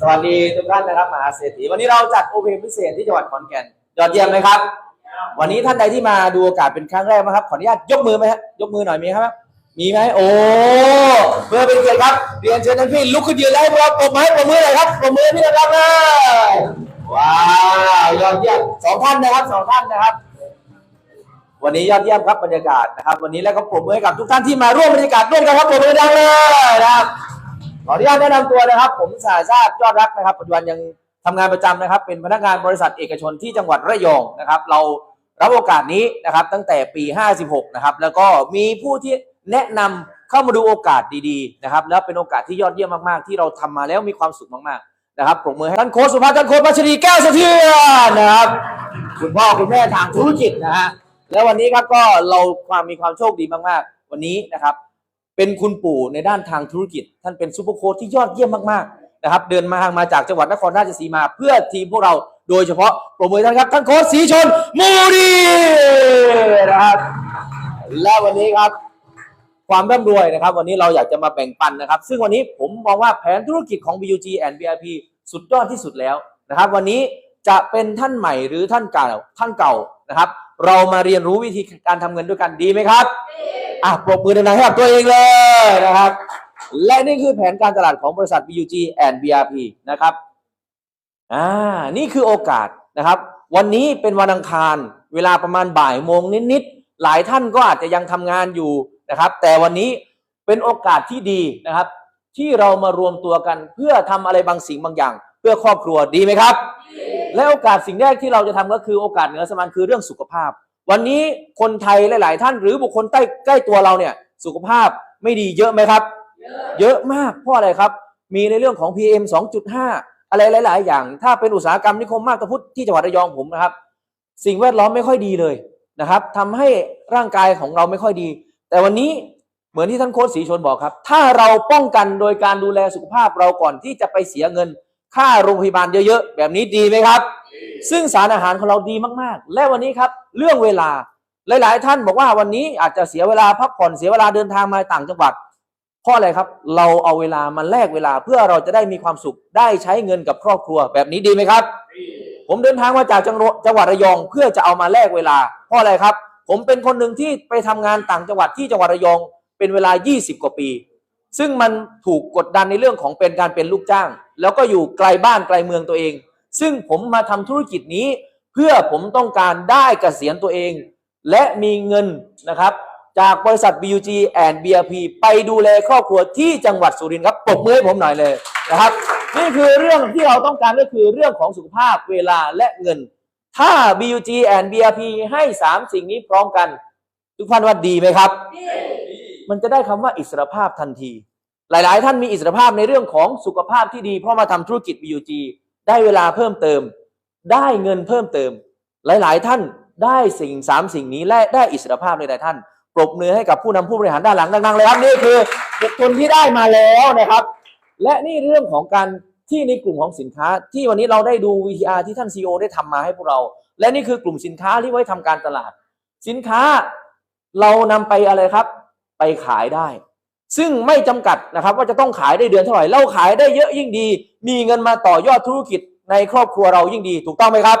สวัสดีทุกท่านนะครับมหาเศรษฐีวันนี้เราจัดโอเพนพิเศษที่จังหวัดขอนแก่นยอดเยี่ยมไหมครับ วันนี้ท่านใดที่มาดูโอกาสเป็นครั้งแรกนะครับขออนุญาตยกมือไหมฮะยกมือหน่อยมีครับ มีไหมโอ้เพื่อเป็นเกียรติครับเรียนเชิญท่านพี่ลุกขึ้นยืนแล้พวกเราปรบมือให้ปรบมือหน่อยครับปรบมือพี่นะครับเลยว้าวยอดเยี่ยมสองท่านนะครับสองท่านนะครับ วันนี้ยอดเยี่ยมครับบรรยากาศนะครับ วันนี้แล้วก็ปรบมือให้กับทุกท่านที่มาร่วมบรรยากาศร่วมกันครับปรบมือดังเลยนะครับ ขออนุญาตแนะนำตัวนะครับ ผมสายชาติยอดรักนะครับปัจจุบันยังทำงานประจำนะครับ เป็นพนักงานบริษัทเอกชนที่จังหวัดระยองนะครับ เรารับโอกาสนี้นะครับตั้งแต่ปี 56 นะครับ แล้วก็มีผู้ที่แนะนำเข้ามาดูโอกาสดีๆนะครับ แล้วเป็นโอกาสที่ยอดเยี่ยมมากๆ ที่เราทำมาแล้วมีความสุขมากๆนะครับปรบมือให้ท่านโค้ชสุภาพท่านโค้ชพัชรีแก้วเสถียรนะครับคุณพ่อคุณแม่ทางธุรกิจนะฮะแล้ววันนี้ครับก็เราความมีความโชคดีมากๆ วันนี้นะครับ เป็นคุณปู่ในด้านทางธุรกิจ ท่านเป็นซูเปอร์โค้ชที่ยอดเยี่ยมมากๆนะครับ เดินมาทางมาจากจังหวัดนครราชสีมา เพื่อทีมพวกเราโดยเฉพาะโปรโมท่านครับท่านโค้ชสีชนมูดีนะครับและวันนี้ครับ ความร่ำรวยนะครับ วันนี้เราอยากจะมาแบ่งปันนะครับ ซึ่งวันนี้ผมมองว่าแผนธุรกิจของ BUG and BIP สุดยอดที่สุดแล้วนะครับ วันนี้จะเป็นท่านใหม่หรือท่านเก่าท่านเก่านะครับ เรามาเรียนรู้วิธีการทำเงินด้วยกันดีไหมครับ อะปรบมือดังๆให้กับตัวเองเลยนะครับ และนี่คือแผนการตลาดของบริษัท BUG and BRP นะครับอ่านี่คือโอกาสนะครับ วันนี้เป็นวันอังคาร เวลาประมาณบ่ายโมงนิดๆหลายท่านก็อาจจะยังทำงานอยู่นะครับ แต่วันนี้เป็นโอกาสที่ดีนะครับ ที่เรามารวมตัวกันเพื่อทำอะไรบางสิ่งบางอย่าง เพื่อครอบครัวดีไหมครับ และโอกาสสิ่งแรกที่เราจะทำก็คือโอกาสเหนือสมานคือเรื่องสุขภาพ วันนี้คนไทยหลาย ๆ ท่านหรือบุคคลใกล้ใกล้ตัวเราเนี่ย สุขภาพไม่ดีเยอะไหมครับ เยอะมากเพราะอะไรครับ มีในเรื่องของ PM 2.5 อะไรหลาย ๆ อย่าง ถ้าเป็นอุตสาหกรรมนิคมมาบตาพุธที่จังหวัดระยองผมนะครับ สิ่งแวดล้อมไม่ค่อยดีเลยนะครับทำให้ร่างกายของเราไม่ค่อยดี แต่วันนี้เหมือนที่ท่านโค้ชศรีชนบอกครับ ถ้าเราป้องกันโดยการดูแลสุขภาพเราก่อนที่จะไปเสียเงิน ค่าโรงพยาบาลเยอะๆ แบบนี้ดีไหมครับ ซึ่งสารอาหารของเราดีมากๆ และวันนี้ครับ เรื่องเวลาหลายๆ ท่านบอกว่าวันนี้อาจจะเสียเวลาพักผ่อนเสียเวลาเดินทางมาต่างจังหวัดเพราะอะไรครับ เราเอาเวลามาแลกเวลาเพื่อเราจะได้มีความสุขได้ใช้เงินกับครอบครัว แบบนี้ดีไหมครับ ผมเดินทางมาจากจังหวัดจังหวัดระยองเพื่อจะเอามาแลกเวลา เพราะอะไรครับ ผมเป็นคนหนึ่งที่ไปทำงานต่างจังหวัดที่จังหวัดระยองเป็นเวลา 20 กว่าปี ซึ่งมันถูกกดดันในเรื่องของเป็นการเป็นลูกจ้าง แล้วก็อยู่ไกลบ้านไกลเมืองตัวเอง ซึ่งผมมาทำธุรกิจนี้ เพื่อผมต้องการได้เกษียณตัวเอง และมีเงินนะครับ จากบริษัท BUG and BRP ไปดูแลครอบครัวที่จังหวัดสุรินทร์ครับปรบมือให้ผมหน่อยเลยนะครับ นี่คือเรื่องที่เราต้องการก็คือเรื่องของสุขภาพเวลาและเงิน ถ้า BUG and BRP ให้สามสิ่งนี้พร้อมกัน ทุกท่านว่าดีไหมครับ มันจะได้คำว่าอิสรภาพทันที หลาย ๆ ท่านมีอิสรภาพในเรื่องของสุขภาพที่ดี เพราะมาทำธุรกิจ BUG ได้เวลาเพิ่มเติม ได้เงินเพิ่มเติม หลาย ๆ ท่านได้สิ่งสามสิ่งนี้และได้อิสรภาพในหลายท่านปรบมือให้กับผู้นำผู้บริหารด้านหลังดังๆเลยครับนี่คือบุคคลที่ได้มาแล้วนะครับ และนี่เรื่องของการที่ในกลุ่มของสินค้า ที่วันนี้เราได้ดู VTR ที่ท่าน CEO ได้ทำมาให้พวกเรา และนี่คือกลุ่มสินค้าที่ไว้ทำการตลาด สินค้าเรานำไปอะไรครับ ไปขายได้ ซึ่งไม่จำกัดนะครับ ว่าจะต้องขายได้เดือนเท่าไหร่เราขายได้เยอะยิ่งดี มีเงินมาต่อยอดธุรกิจในครอบครัวเรายิ่งดีถูกต้องไหมครับ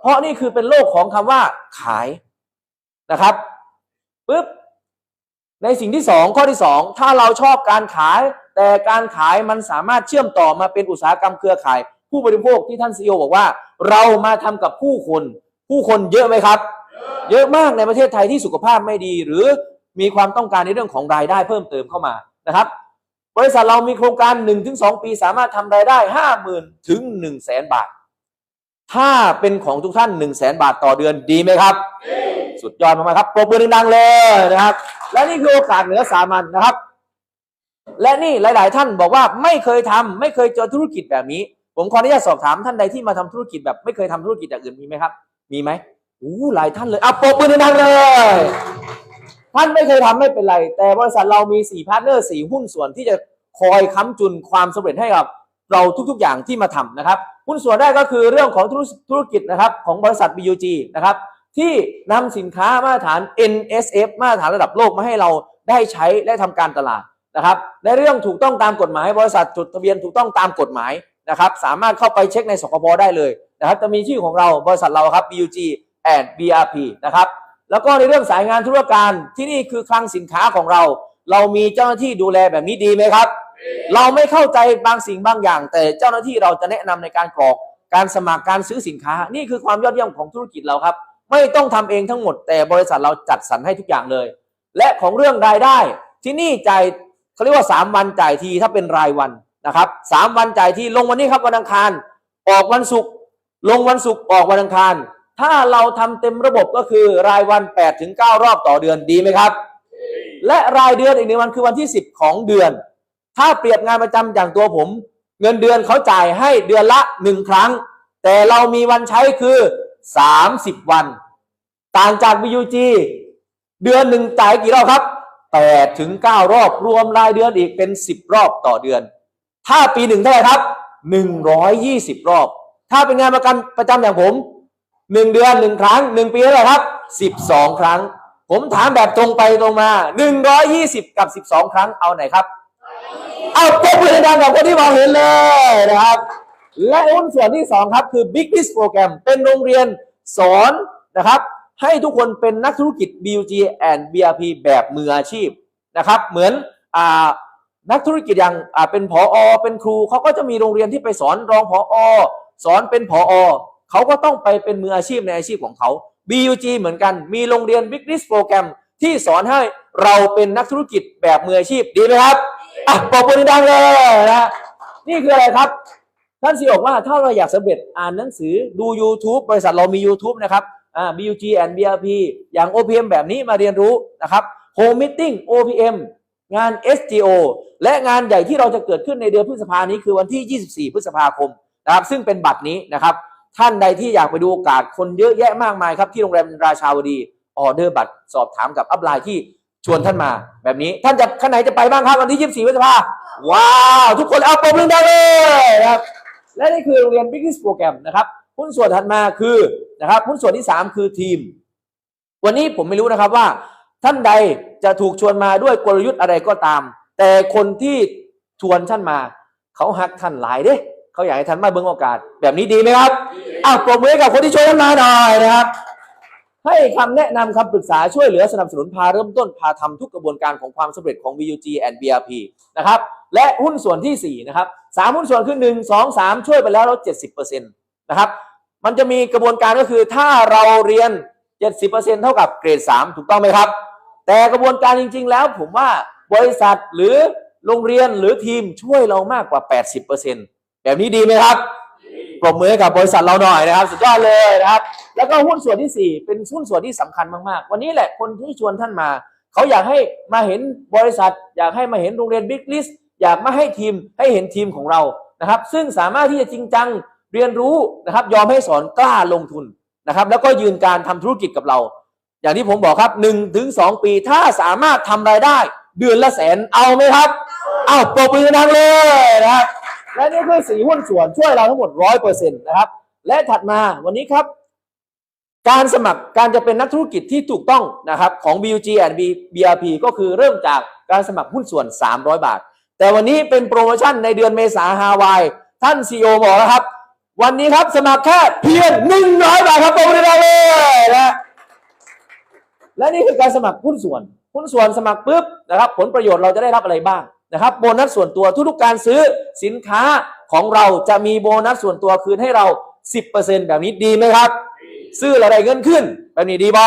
เพราะนี่คือเป็นโลกของคำว่าขายนะครับปุ๊บในสิ่งที่สองข้อที่สองถ้าเราชอบการขาย แต่การขายมันสามารถเชื่อมต่อมาเป็นอุตสาหกรรมเครือข่าย ผู้บริโภคที่ท่านซีอบอกว่า เรามาทำกับผู้คน ผู้คนเยอะไหมครับ เยอะมากในประเทศไทยที่สุขภาพไม่ดี หรือ มีความต้องการในเรื่องของรายได้เพิ่มเติมเข้ามานะครับ บริษัทเรามีโครงการ 1-2 ปีสามารถทำรายได้ 50,000ถึง1 0 0 0 0แสนบาท ถ้าเป็นของทุกท่าน 1 0 0 0 0แสนบาทต่อเดือนดีไหมครับ สุดยอดมากๆครับปรบมือดังๆเลยนะครับ และนี่คือโอกาสเหนือสามัญนะครับ และนี่หลาย ๆ ท่านบอกว่าไม่เคยทำไม่เคยเจอธุรกิจแบบนี้ ผมขออนุญาตสอบถามท่านใดที่มาทำธุรกิจแบบ ไม่เคยทำธุรกิจอย่างอื่นมีไหมครับ มีไหมอู้หลายท่านเลยอะปรบมือดังๆเลย ท่านไม่เคยทำไม่เป็นไร แต่บริษัทเรามี4พาร์ทเนอร์4หุ้นส่วนที่จะคอยค้ำจุนความสำเร็จให้กับเราทุกๆ อย่างที่มาทำนะครับ หุ้นส่วนแรกก็คือเรื่องของธุรธุรกิจนะครับของบริษัท BUG นะครับที่นำสินค้ามาตรฐาน NSF มาตรฐานระดับโลกมาให้เราได้ใช้และทำการตลาดนะครับในเรื่องถูกต้องตามกฎหมาย บริษัทจดทะเบียนถูกต้องตามกฎหมายนะครับสามารถเข้าไปเช็คในสกปได้เลยนะครับจะมีชื่อของเราบริษัทเราครับ BUG and BRP นะครับ แล้วก็ในเรื่องสายงานธุรการที่นี่คือคลังสินค้าของเรา เรามีเจ้าหน้าที่ดูแลแบบนี้ดีไหมครับ เราไม่เข้าใจบางสิ่งบางอย่าง แต่เจ้าหน้าที่เราจะแนะนำในการกรอกการสมัครการซื้อสินค้า นี่คือความยอดเยี่ยมของธุรกิจเราครับ ไม่ต้องทำเองทั้งหมด แต่บริษัทเราจัดสรรให้ทุกอย่างเลย และของเรื่องรายได้ ที่นี่จ่ายเขาเรียกว่า 3 วันจ่ายทีถ้าเป็นรายวันนะครับสามวันจ่ายทีลงวันนี้ครับวันอังคาร ออกวันศุกร์ลงวันศุกร์ออกวันอังคาร ถ้าเราทำเต็มระบบก็คือรายวัน8ถึง9รอบต่อเดือนดีไหมครับ และรายเดือนอีกหนึ่งวันคือวันที่ 10 ของเดือน ถ้าเปรียบงานประจำอย่างตัวผม เงินเดือนเขาจ่ายให้เดือนละหนึ่งครั้ง แต่เรามีวันใช้คือ 30 วัน ต่างจาก BUG เดือนหนึ่งจ่ายกี่รอบครับ8ถึง9รอบรวมรายเดือนอีกเป็น 10 รอบต่อเดือน ถ้าปีหนึ่งเท่าไหร่ครับ 120 รอบ ถ้าเป็นงานประกันประจำอย่างผม หนึ่งเดือนหนึ่งครั้งหนึ่งปีเท่าไหร่ครับ12ครั้ง ผมถามแบบตรงไปตรงมา120กับ12ครั้งเอาไหนครับ เอาปรบมือดังกับคนที่มองเห็นเลยนะครับ และหุ้นส่วนที่สองครับคือ Big Biz Program เป็นโรงเรียนสอนนะครับ ให้ทุกคนเป็นนักธุรกิจ BUG and BRP แบบมืออาชีพนะครับ เหมือนอ่านักธุรกิจอย่างอ่าเป็นผออเป็นครูเขาก็จะมีโรงเรียนที่ไปสอนรองผออสอนเป็นผออ เขาก็ต้องไปเป็นมืออาชีพในอาชีพของเขา BUG เหมือนกันมีโรงเรียน Big Biz Program ที่สอนให้เราเป็นนักธุรกิจแบบมืออาชีพดีไหมครับอะปรบมือดังเลยนะนี่คืออะไรครับ ท่านซีบอกว่าถ้าเราอยากสำเร็จอ่านหนังสือดู YouTube บริษัทเรามี YouTube นะครับอ่า BUG and BRP อย่าง OPM แบบนี้มาเรียนรู้นะครับ Home Meeting OPM งาน SGO และงานใหญ่ที่เราจะเกิดขึ้นในเดือนพฤษภานี้คือวันที่ 24 พฤษภาคมนะครับ ซึ่งเป็นบัตรนี้นะครับ ท่านใดที่อยากไปดูโอกาสคนเยอะแยะมากมายครับที่โรงแรมราชาวดีออเดอร์บัตรสอบถามกับอัพไลน์ที่ชวนท่านมาแบบนี้ท่านจะข้างไหนจะไปบ้างครับวันที่ 24พฤษภาว้าว ทุกคนเอาปรบมืองไดังเลยครับและนี่คือโรงเรียน Business Program นะครับหุ้นส่วนถัดมาคือนะครับหุ้นส่วนที่ 3 คือทีม วันนี้ผมไม่รู้นะครับว่า ท่านใดจะถูกชวนมาด้วยกลยุทธ์อะไรก็ตาม แต่คนที่ชวนท่านมา เขาหักท่านหลายเด้ เขาอยากให้ท่านมาเบิ่งโอกาส แบบนี้ดีไหมครับอ้าวปรบมือให้กับคนที่ชวนท่านมาหน่อยนะครับ ให้คำแนะนำคำปรึกษาช่วยเหลือสนับสนุนพาเริ่มต้นพาทำทุกกระบวนการของความสำเร็จของ BUG and BRP นะครับ และหุ้นส่วนที่4นะครับสามหุ้นส่วนคือ1 2 3ช่วยไปแล้วแล้ว70%นะครับ มันจะมีกระบวนการก็คือถ้าเราเรียน70%เท่ากับเกรด3ถูกต้องไหมครับ แต่กระบวนการจริง ๆ แล้วผมว่าบริษัทหรือโรงเรียนหรือทีมช่วยเรามากกว่า 80% แบบนี้ดีไหมครับปรบมือให้กับบริษัทเราหน่อยนะครับ สุดยอดเลยนะครับ แล้วก็หุ้นส่วนที่ 4 เป็นหุ้นส่วนที่สำคัญมากๆ วันนี้แหละคนที่ชวนท่านมา เขาอยากให้มาเห็นบริษัท อยากให้มาเห็นโรงเรียนบิ๊กลิสอยากมาให้ทีมให้เห็นทีมของเรานะครับ ซึ่งสามารถที่จะจริงจังเรียนรู้นะครับ ยอมให้สอนกล้าลงทุนนะครับ แล้วก็ยืนการทำธุรกิจกับเรา อย่างที่ผมบอกครับ1ถึง2ปีถ้าสามารถทำรายได้ เดือนละแสนเอาไหมครับ เอาปรบมือดังเลยนะครับ และนี่คือสีหุ้นส่วนช่วยเราทั้งหมดร้อยเปอร์เซ็นต์นะครับ และถัดมาวันนี้ครับ การสมัครการจะเป็นนักธุรกิจที่ถูกต้องนะครับของ BUG and BRP ก็คือเริ่มจากการสมัครหุ้นส่วน 300 บาท แต่วันนี้เป็นโปรโมชั่นในเดือนเมษาฮาวายท่านซีอบอกแล้วครับ วันนี้ครับสมัครแค่เพียง100บาทครับโปรโมชั่นเลยนะและนี่คือการสมัครหุ้นส่วนหุ้นส่วนสมัครปุ๊บนะครับ ผลประโยชน์เราจะได้รับอะไรบ้าง นะครับโบนัสส่วนตัวทุกๆการซื้อสินค้าของเราจะมีโบนัสส่วนตัวคืนให้เรา 10%แบบนี้ดีไหมครับ ซื้ออะไรเงินขึ้น แบบนี้ดีบอ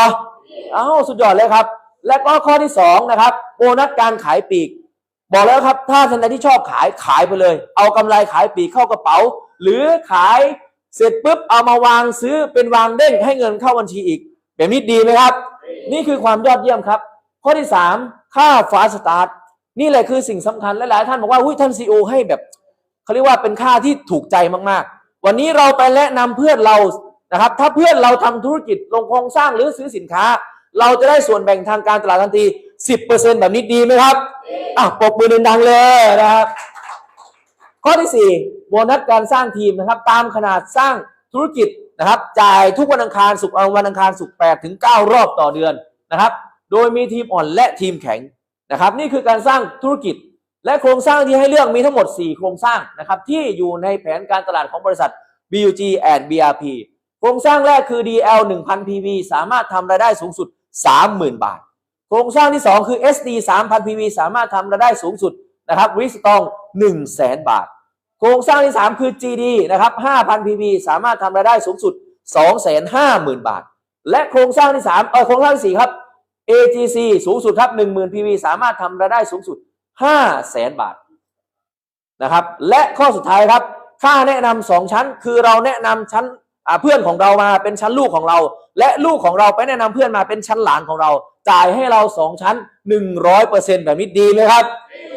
เอ้าสุดยอดเลยครับ และก็ข้อที่สองนะครับโบนัสการขายปีก บอกแล้วครับถ้าท่านใดที่ชอบขายขายไปเลย เอากำไรขายปีกเข้ากระเป๋า หรือขายเสร็จปุ๊บเอามาวางซื้อเป็นวางเด้งให้เงินเข้าบัญชีอีก แบบนี้ดีไหมครับ นี่คือความยอดเยี่ยมครับ ข้อที่ 3 ค่าฟาสตาร์ท นี่แหละคือสิ่งสำคัญและหลายท่านบอกว่าหุ้ยท่านซีอให้แบบเขาเรียกว่าเป็นค่าที่ถูกใจมากๆ วันนี้เราไปแนะนำเพื่อนเรานะครับ ถ้าเพื่อนเราทำธุรกิจลงโครงสร้างหรือซื้อสินค้า เราจะได้ส่วนแบ่งทางการตลาดทันที 10%แบบนี้ดีไหมครับอะปรบมือดังเลยนะครับ ข้อที่ 4 โบนัสการสร้างทีมนะครับ ตามขนาดสร้างธุรกิจนะครับ จ่ายทุกวันอังคารศุกวันอังคารศุก8ถึง9รอบต่อเดือนนะครับ โดยมีทีมอ่อนและทีมแข็ง นะครับนี่คือการสร้างธุรกิจ และโครงสร้างที่ให้เลือกมีทั้งหมด 4 โครงสร้างนะครับที่อยู่ในแผนการตลาดของบริษัท BUG and BRP โครงสร้างแรกคือ DL 1000 PV สามารถทำรายได้สูงสุด 30,000 บาท โครงสร้างที่ 2 คือ SD 3,000 PV สามารถทำรายได้สูงสุดนะครับริสตอง100,000 บาท โครงสร้างที่ 3 คือ GD นะครับ5,000 PV สามารถทำรายได้สูงสุด 250,000 บาท และโครงสร้างที่3เออโครงสร้างที่4ครับ AGC สูงสุดครับ 10,000 PV สามารถทำรายได้สูงสุด 500,000 บาทนะครับ และข้อสุดท้ายครับ ค่าแนะนำสองชั้น คือเราแนะนำชั้นเพื่อนของเรามาเป็นชั้นลูกของเรา และลูกของเราไปแนะนำเพื่อนมาเป็นชั้นหลานของเรา จ่ายให้เราสองชั้น 100%แบบนี้ดีไหมครับ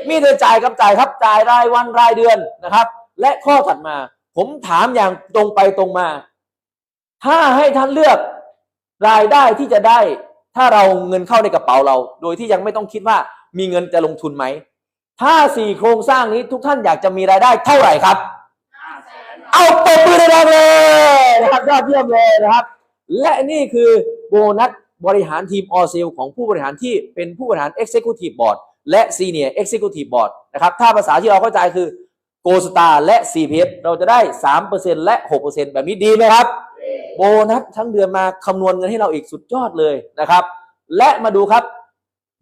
มีแต่จ่ายกับจ่ายครับจ่ายรายวันรายเดือนนะครับ และข้อถัดมา ผมถามอย่างตรงไปตรงมา ถ้าให้ท่านเลือกรายได้ที่จะได้ ถ้าเราเงินเข้าในกระเป๋าเรา โดยที่ยังไม่ต้องคิดว่ามีเงินจะลงทุนไหม ถ้าสี่โครงสร้างนี้ทุกท่านอยากจะมีรายได้เท่าไหร่ครับ เอาตบมือดังๆเลยนะครับยอดเยี่ยมเลยนะครับ และนี่คือโบนัสบริหารทีมออเซลของผู้บริหารที่เป็นผู้บริหาร Executive Board และ Senior Executive Board นะครับถ้าภาษาที่เราเข้าใจคือ g o Star และ CPF เราจะได้ 3%และ 6%แบบนี้ดีไหมครับ โบนัสทั้งเดือนมาคำนวณเงินให้เราอีกสุดยอดเลยนะครับ และมาดูครับ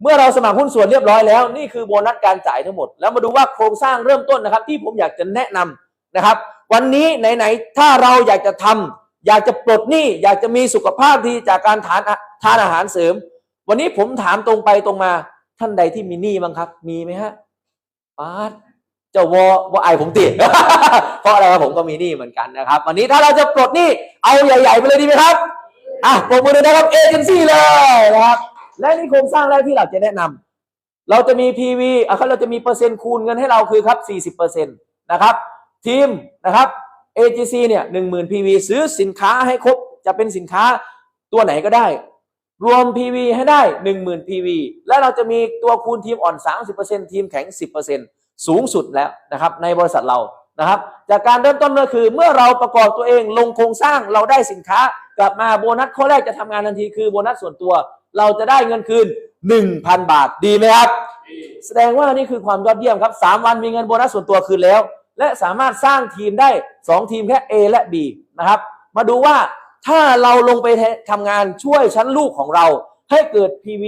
เมื่อเราสมัครหุ้นส่วนเรียบร้อยแล้ว นี่คือโบนัสการจ่ายทั้งหมด แล้วมาดูว่าโครงสร้างเริ่มต้นนะครับ ที่ผมอยากจะแนะนำนะครับ วันนี้ไหนๆถ้าเราอยากจะทำอยากจะปลดหนี้อยากจะมีสุขภาพดีจากการทานอาทานอาหารเสริม วันนี้ผมถามตรงไปตรงมาท่านใดที่มีหนี้บ้างครับ มีไหมฮะปาด เจ้าวอวอไอผมติดเพราะอะไรครับผมก็มีหนี้เหมือนกันนะครับ วันนี้ถ้าเราจะปลดหนี้เอาใหญ่ ๆ ไปเลยดีไหมครับอะปรบมือเลยนะครับเอเจนซี่เลยนะครับและนี่โครงสร้างแรกที่เราจะแนะนำเราจะมี PV อะครับเราจะมีเปอร์เซ็นต์คูณเงินให้เราคือครับ 40%นะครับทีมนะครับ AGC เนี่ย10,000 PV ซื้อสินค้าให้ครบจะเป็นสินค้าตัวไหนก็ได้ รวม PV ให้ได้ 10,000 PV และเราจะมีตัวคูณทีมอ่อน 30%ทีมแข็ง 10% สูงสุดแล้วนะครับในบริษัทเรานะครับ จากการเริ่มต้นก็คือ เมื่อเราประกอบตัวเองลงโครงสร้างเราได้สินค้ากลับมาโบนัสข้อแรกจะทำงานทันทีคือโบนัสส่วนตัว เราจะได้เงินคืน 1,000 บาทดีไหมครับ แสดงว่านี่คือความยอดเยี่ยมครับ 3 วันมีเงินโบนัสส่วนตัวคืนแล้ว และสามารถสร้างทีมได้ 2 ทีมแค่ A และ B นะครับ มาดูว่าถ้าเราลงไปทำงานช่วยชั้นลูกของเรา ให้เกิด PV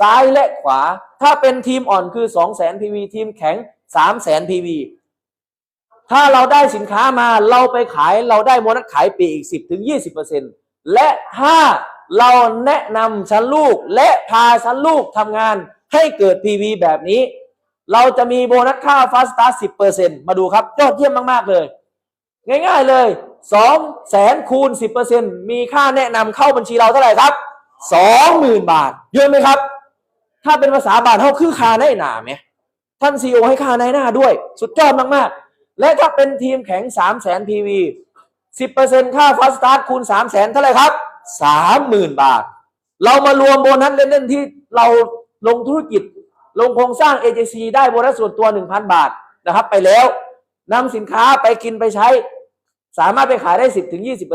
ซ้ายและขวา ถ้าเป็นทีมอ่อนคือ2 0 0 0 0 PV ทีมแข็ง 3 0 0 0 0 PV ถ้าเราได้สินค้ามาเราไปขายเราได้โบนัสขายปีอีก 10ถึง20%และถ้าเราแนะนำชั้นลูกและพาชั้นลูกทำงานให้เกิด PV แบบนี้ เราจะมีโบนัสค่าฟาสตาร์10%มาดูครับ ยอดเยี่ยมมาก ๆ เลย ง่าย ๆ เลย2แสนคูณ10%มีค่าแนะนำเข้าบัญชีเราเท่าไหร่ครับ20,000บาท เยอะไหมครับ ถ้าเป็นภาษาบาทเท่าคือคาในหนาไหมท่านซีอให้คาในหน้าด้วย สุดยอดมากๆ และถ้าเป็นทีมแข็ง3 0 0 0 0 0 PV 10%ค่าฟาสตาร์ทคูณ3 0 0 0 0 0เท่าไหร่ครับ30,000บาท เรามารวมโบนัสเล่นๆที่เราลงธุรกิจ ลงโครงสร้าง AJC ได้โบนัสส่วนตัว 1,000 บาทนะครับ ไปแล้วนำสินค้าไปกินไปใช้ สามารถไปขายได้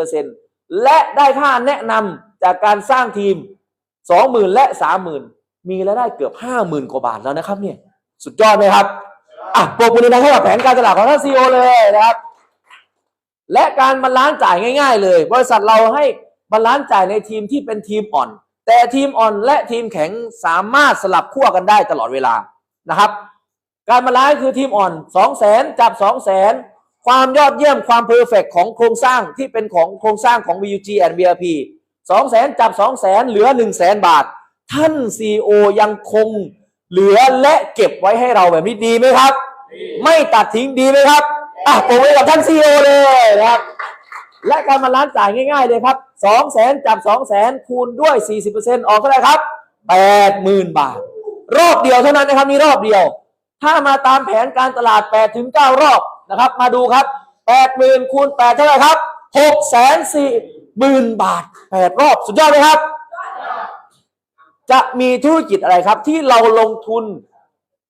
10-20%และได้ค่าแนะนำจากการสร้างทีม 20,000 และ 30,000 มีรายได้เกือบ50,000กว่าบาทแล้วนะครับเนี่ยสุดยอดไหมครับอะปรบมือดังๆให้กับแผนการตลาดของท่านซีอเลยนะครับ และการบรรล้านซ์จ่ายง่าย ๆ เลย บริษัทเราให้บรรล้านซ์จ่ายในทีมที่เป็นทีมอ่อน แต่ทีมอ่อนและทีมแข็งสามารถสลับขั้วกันได้ตลอดเวลานะครับ การบรรล้านซ์คือทีมอ่อน2 0 0 0 0 0จับ 2 0 0 0 0 0 ความยอดเยี่ยมความเพอร์เฟกของโครงสร้างที่เป็นของโครงสร้างของ VUG and VRP 2 0 0 0 0 0จับ 2 0 0 0 0 0 เหลือ 1 0 0 0 0 0 บาท ท่าน CEO ยังคงเหลือและเก็บไว้ให้เราแบบนี้ดีไหมครับ ไม่ตัดทิ้งดีไหมครับอะผมไว้กับท่าน CEO เลยนะครับ และการมาล้านจ่ายง่าย ๆ เลยครับ2 0 0 0 0 0จับ2 0 0 0 0 0คูณด้วย 40%ออกเท่าไหร่ครับ80,000บาท รอบเดียวเท่านั้นนะครับมีรอบเดียว ถ้ามาตามแผนการตลาด8ถึง9รอบนะครับ มาดูครับ80,000คูณ8เท่าไหร่ครับ640,000บาท8รอบสุดยอดไหมครับ จะมีธุรกิจอะไรครับ ที่เราลงทุน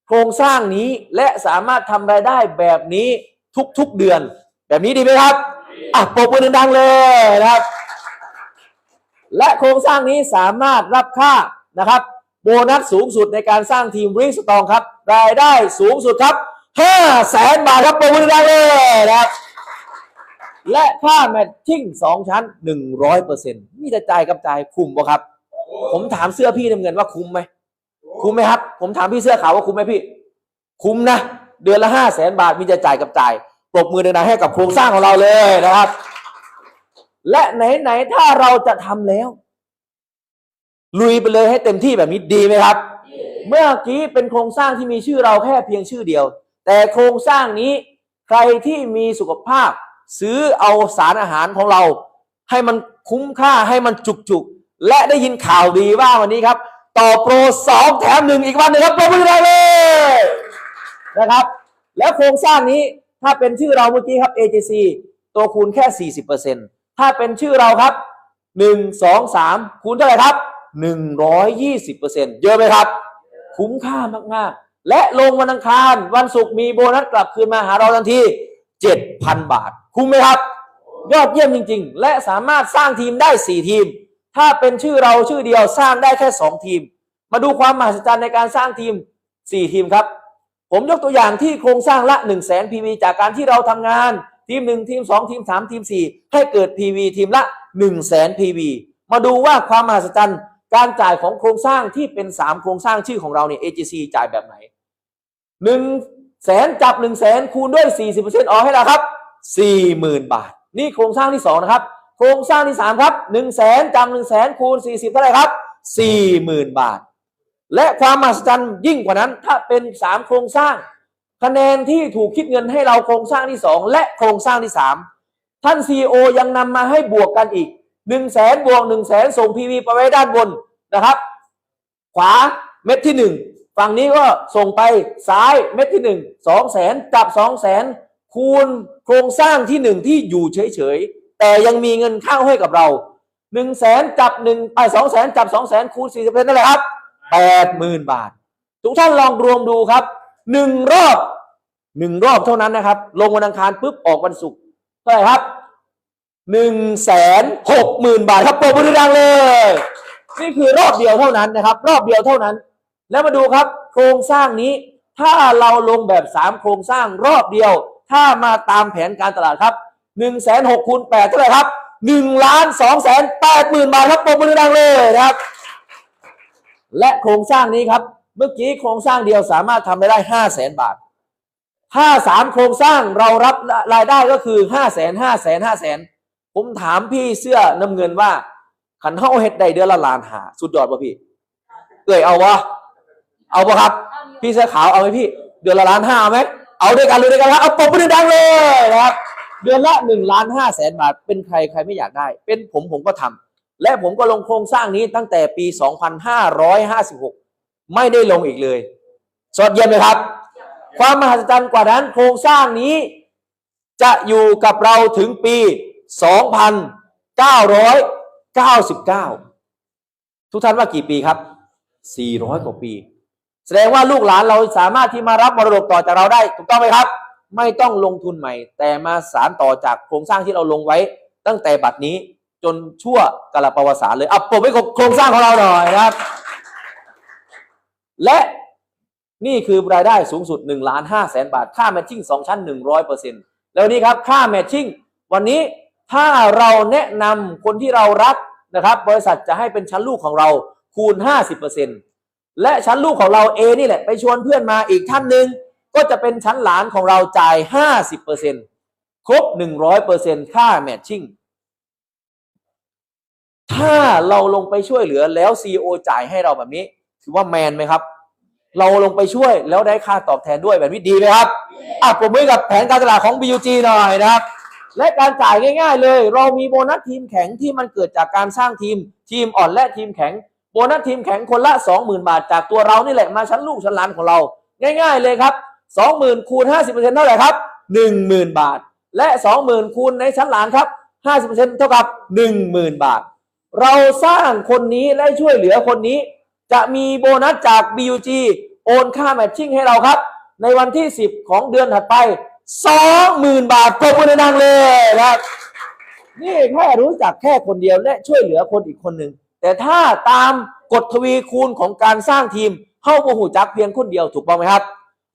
โครงสร้างนี้และสามารถทำรายได้แบบนี้ทุกๆเดือน แบบนี้ดีไหมครับอะปรบมือดังๆเลยนะครับ และโครงสร้างนี้สามารถรับค่านะครับโบนัสสูงสุดในการสร้างทีมริสตองครับ รายได้สูงสุดครับห้าแสนบาทครับปรบมือดังเลยนะครับและค่าแมทชิ่งสองชั้นหนึ่งร้อยเปอร์เซ็นต์มีแต่จ่ายกับจ่ายคุ้มบ่ครับ ผมถามเสื้อพี่น้ำเงินว่าคุ้มไหมคุ้มไหมครับ ผมถามพี่เสื้อขาวว่าคุ้มไหมพี่ คุ้มนะ เดือนละห้าแสนบาทมีจะจ่ายกับจ่ายปรบมือดังๆให้กับโครงสร้างของเราเลยนะครับ และไหนๆถ้าเราจะทำแล้ว ลุยไปเลยให้เต็มที่แบบนี้ดีไหมครับ เมื่อกี้เป็นโครงสร้างที่มีชื่อเราแค่เพียงชื่อเดียว แต่โครงสร้างนี้ใครที่มีสุขภาพ ซื้อเอาสารอาหารของเรา ให้มันคุ้มค่าให้มันจุกๆ และได้ยินข่าวดีว่าวันนี้ครับ ต่อโปรสองแถมหนึ่งอีกวันหนึงครับปรบมือได้เลยนะครับ แล้วโครงสร้างนี้ถ้าเป็นชื่อเราเมื่อกี้ครับ AJC ตัวคูณแค่ 40%ถ้าเป็นชื่อเราครับ 1 2 3 คูณเท่าไหร่ครับ 120%เยอะไหมครับ คุ้มค่ามากๆ และลงวันอังคารวันศุกร์มีโบนัสกลับคืนมาหาเราทันที 7,000 บาท คุ้มไหมครับ ยอดเยี่ยมจริง ๆ และสามารถสร้างทีมได้ 4 ทีม ถ้าเป็นชื่อเราชื่อเดียวสร้างได้แค่ 2 ทีม มาดูความมหัศจรรย์ในการสร้างทีม 4 ทีมครับ ผมยกตัวอย่างที่โครงสร้างละ 1 0 0 0 0แสน PV จากการที่เราทำงานทีม 1 ทีม 2 ทีม 3 ทีม 4 ให้เกิด PV ทีมละ 1 0 0 0 0แสน PV มาดูว่าความมหัศจรรย์การจ่ายของโครงสร้างที่เป็น 3 โครงสร้างชื่อของเราเนี่ย AGC จ่ายแบบไหน1แสนจับ1แสนคูณด้วย 40%ออกให้เราครับ40,000 บาท นี่โครงสร้างที่ 2 นะครับ ครงสร้างที่ 3 ครับ1แสนจับ1แสนคูณ 40 เท่าไหร่ครับ 40,000 บาท และความมหัศจรรย์ยิ่งกว่านั้น ถ้าเป็น 3 โครงสร้าง คะแนนที่ถูกคิดเงินให้เราโครงสร้างที่ 2 และโครงสร้างที่ 3 ท่าน CEO ยังนำมาให้บวกกันอีก 1 0 0 0 0แสนบวก1 0 0 0 0แสนส่ง PV ไปไว้ด้านบนนะครับ ขวาเม็ดที่ 1 ฝั่งนี้ก็ส่งไปซ้ายเม็ดที่ 1 2 0 0แสนจับ 2 0 0แสนคูณโครงสร้างที่ 1 ที่อยู่เฉยๆ แต่ยังมีเงินเข้าให้กับเรา1 0 0 0 0แสนจับ1ไป2 0 0แสนจับ2 0 0แสนคูณ40%นั่นแหละครับ80,000บาท ทุกท่านลองรวมดูครับหนึ่งรอบหนึ่งรอบเท่านั้นนะครับ ลงวันอังคารปุ๊บออกวันศุกร์เท่าไหร่ครับหนึ่งแสนหกหมื่นบาทครับโปรบมือดังเลย นี่คือรอบเดียวเท่านั้นนะครับ รอบเดียวเท่านั้น แล้วมาดูครับ โครงสร้างนี้ ถ้าเราลงแบบสามโครงสร้างรอบเดียว ถ้ามาตามแผนการตลาดครับ หนึ่งแสนหกคูณแปดเท่าไหร่ครับหนึ่งล้านสองแสนแปดหมื่นบาทครับปรบมือดังเลยนะครับ และโครงสร้างนี้ครับ เมื่อกี้โครงสร้างเดียวสามารถทำไปได้ห้าแสนบาทถ้าสามโครงสร้างเรารับรายได้ก็คือห้าแสนห้าแสนห้าแสนผมถามพี่เสื้อน้ำเงินว่าขันเฮาเฮ็ดได้เดือนละล้านหาสุดยอดป่ะพี่เอ้ยเอาวะเอาปะครับ พี่เสื้อขาวเอาไหมพี่ เดือนละล้านห้าเอาไหมเอาด้วยกันเลยด้วยกันครับเอาปมมือดังเลยนะครับ เดือนละหนึ่งล้านห้าแสนบาท เป็นใครใครไม่อยากได้ เป็นผมผมก็ทำและผมก็ลงโครงสร้างนี้ตั้งแต่ปี 2556 ไม่ได้ลงอีกเลยสดเยี่ยมเลยครับ ความมหัศจรรย์กว่านั้นโครงสร้างนี้ จะอยู่กับเราถึงปี 2999 ทุกท่านว่ากี่ปีครับ 400 กว่าปี แสดงว่าลูกหลานเราสามารถที่มารับมรดกต่อจากเราได้ถูกต้องไหมครับ ไม่ต้องลงทุนใหม่ แต่มาสารต่อจากโครงสร้างที่เราลงไว้ ตั้งแต่บัดนี้จนชั่วกาลประวัติศาสตร์เลยอะปรบไว้กับโครงสร้างของเราหน่อยนะครับ และนี่คือรายได้สูงสุด1ล้าน5แสนบาท ค่าแมทชิ่ง2ชั้น 100%แล้วนี่ครับค่าแมทชิ่งวันนี้ถ้าเราแนะนำคนที่เรารักนะครับ บริษัทจะให้เป็นชั้นลูกของเราคูณ 50%และชั้นลูกของเราเอนี่แหละ ไปชวนเพื่อนมาอีกท่านหนึ่ง ก็จะเป็นชั้นหลานของเราจ่าย 50%ครบ 100%ค่าแมทชิ่งถ้าเราลงไปช่วยเหลือแล้ว CEO จ่ายให้เราแบบนี้ ถือว่าแมนไหมครับ เราลงไปช่วยแล้วได้ค่าตอบแทนด้วยแบบนี้ดีไหมครับอะผมมือกับแผนการตลาดของ BUG หน่อยนะครับ และการจ่ายง่าย ๆ เลย เรามีโบนัสทีมแข็งที่มันเกิดจากการสร้างทีม ทีมอ่อนและทีมแข็งโบนัสทีมแข็งคนละ 20,000 บาท จากตัวเรานี่แหละมาชั้นลูกชั้นหลานของเรา ง่าย ๆ เลยครับ 20,000คูณ50%เท่าไหร่ครับ10,000บาท และ20,000คูณในชั้นหลานครับ50%เท่ากับ10,000บาท เราสร้างคนนี้และช่วยเหลือคนนี้ จะมีโบนัสจาก BUG โอนค่าแมทชิ่งให้เราครับ ในวันที่ 10 ของเดือนถัดไป 20,000 บาทปรบมือดังเลยนะครับ นี่แค่รู้จักแค่คนเดียวและช่วยเหลือคนอีกคนหนึ่ง แต่ถ้าตามกฎทวีคูณของการสร้างทีมเข้าโมหูจักเพียงคนเดียวถูกต้องไหมครับ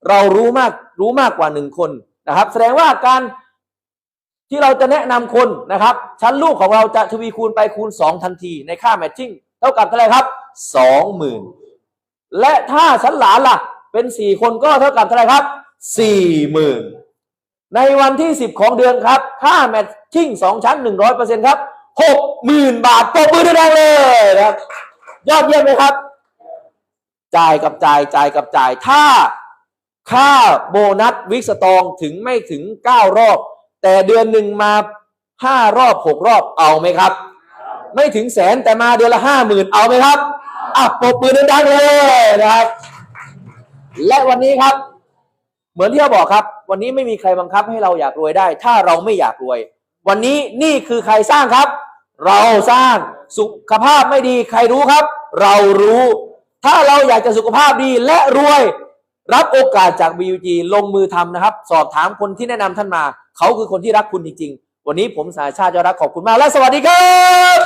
เรารู้มากรู้มากกว่าหนึ่งคนนะครับ แสดงว่าการที่เราจะแนะนำคนนะครับ ชั้นลูกของเราจะทวีคูณไปคูณ 2 ทันทีในค่าแมทชิ่งเท่ากับเท่าไหร่ครับ 20,000 และถ้าชั้นหลานล่ะ เป็น 4 คนก็เท่ากับเท่าไหร่ครับ 40,000 ในวันที่ 10 ของเดือนครับ ค่าแมทชิ่ง 2 ชั้น 100%ครับ 60,000 บาทปรบมือดังเลยนะครับยอดเยี่ยมไหมครับ จ่ายกับจ่ายจ่ายกับจ่ายถ้า ค่าโบนัสวิกสตองถึงไม่ถึง 9 รอบ แต่เดือนหนึ่งมา 5 รอบ 6 รอบเอาไหมครับ ไม่ถึงแสนแต่มาเดือนละ 50,000 เอาไหมครับอะปรบมือดังๆเลยนะครับ และวันนี้ครับ เหมือนที่เราบอกครับ วันนี้ไม่มีใครบังคับให้เราอยากรวยได้ ถ้าเราไม่อยากรวย วันนี้นี่คือใครสร้างครับ เราสร้างสุขภาพไม่ดีใครรู้ครับ เรารู้ ถ้าเราอยากจะสุขภาพดีและรวย รับโอกาสจาก BUG ลงมือทำนะครับ สอบถามคนที่แนะนำท่านมา เขาคือคนที่รักคุณจริงๆ วันนี้ผมสายชาติยอดรักขอบคุณมากและสวัสดีครับ